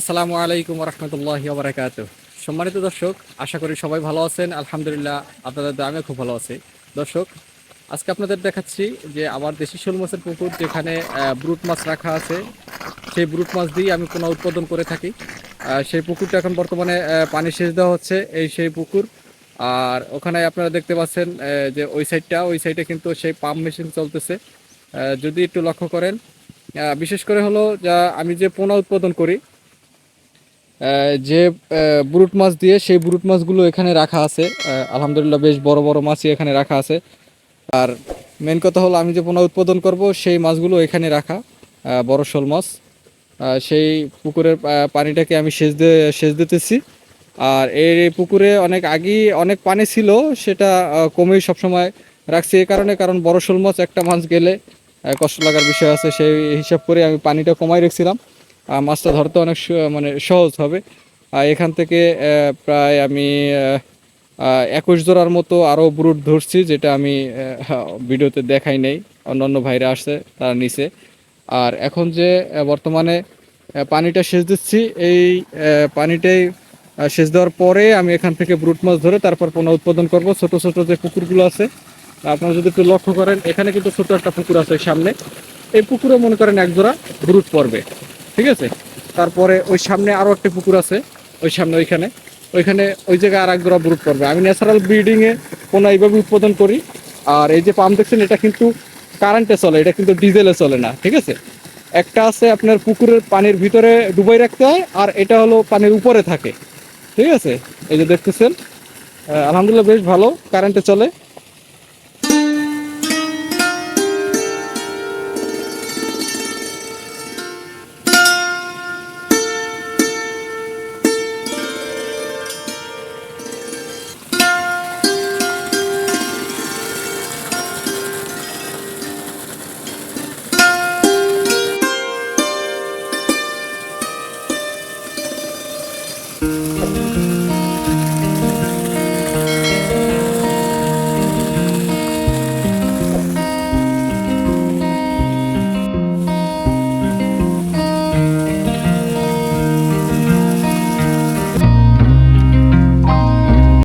আসসালামু আলাইকুম রহমতুল্লাহ বারাকাত সম্মানিত দর্শক, আশা করি সবাই ভালো আছেন। আলহামদুলিল্লাহ আপনাদের আমিও খুব ভালো আছি। দর্শক, আজকে আপনাদের দেখাচ্ছি যে আমার দেশি শোল মাছের পুকুর যেখানে ব্রুট মাছ রাখা আছে, সেই ব্রুট মাছ দিয়ে আমি পোনা উৎপাদন করে থাকি। সেই পুকুরটা এখন বর্তমানে পানি সেচ দেওয়া হচ্ছে এই সেই পুকুর। আর ওখানে আপনারা দেখতে পাচ্ছেন যে ওই সাইডটা, ওই সাইডে কিন্তু সেই পাম্প মেশিন চলতেছে। যদি একটু লক্ষ্য করেন বিশেষ করে হলো যা আমি যে পোনা উৎপাদন করি যে বুরুট মাছ দিয়ে সেই ব্রুট মাছগুলো এখানে রাখা আছে। আলহামদুলিল্লাহ বেশ বড় বড় মাছই এখানে রাখা আছে। আর মেন কথা হলো আমি যে পোনা উৎপাদন করব, সেই মাছগুলো এখানে রাখা বড় শোল মাছ। সেই পুকুরের পানিটাকে আমি সেচ দিয়ে সেচ দিতেছি। আর এই পুকুরে অনেক আগেই অনেক পানি ছিল, সেটা কমেই সবসময় রাখছি এই কারণে, কারণ বড় শোল মাছ একটা মাছ গেলে কষ্ট লাগার বিষয় আছে। সেই হিসাব করে আমি পানিটা কমাই রাখছিলাম। মাছটা ধরতে অনেক মানে সহজ হবে। আর এখান থেকে প্রায় আমি একুশ জোড়ার মতো আরও ব্রুট ধরছি, যেটা আমি ভিডিওতে দেখাই নেই। অন্যান্য ভাইরা আসছে, তারা নিচে আর এখন যে বর্তমানে পানিটা সেচ দিচ্ছি, এই পানিটাই সেচ দেওয়ার পরে আমি এখান থেকে ব্রুট মাছ ধরে তারপর পোনা উৎপাদন করব। ছোট ছোট যে পুকুরগুলো আছে, আপনারা যদি একটু লক্ষ্য করেন, এখানে কিন্তু ছোট একটা পুকুর আছে সামনে। এই পুকুরে মনে করেন এক জোড়া ব্রুট পড়বে। ঠিক আছে? তারপরে ওই সামনে আরও একটা পুকুর আছে, ওই সামনে ওইখানে। ওইখানে ওই জায়গায় আর এক জোড়া ব্রুট পড়বে। আমি ন্যাচারাল ব্রিডিং এ পোনা এইভাবে উৎপাদন করি। আর এই যে পাম্প দেখছেন, এটা কিন্তু কারেন্টে চলে, এটা কিন্তু ডিজেলে চলে না, ঠিক আছে? একটা আছে আপনার পুকুরের পানির ভিতরে ডুবাই রাখতে হয়, আর এটা হলো পানির উপরে থাকে, ঠিক আছে? এই যে দেখতেছেন আলহামদুলিল্লাহ বেশ ভালো কারেন্টে চলে।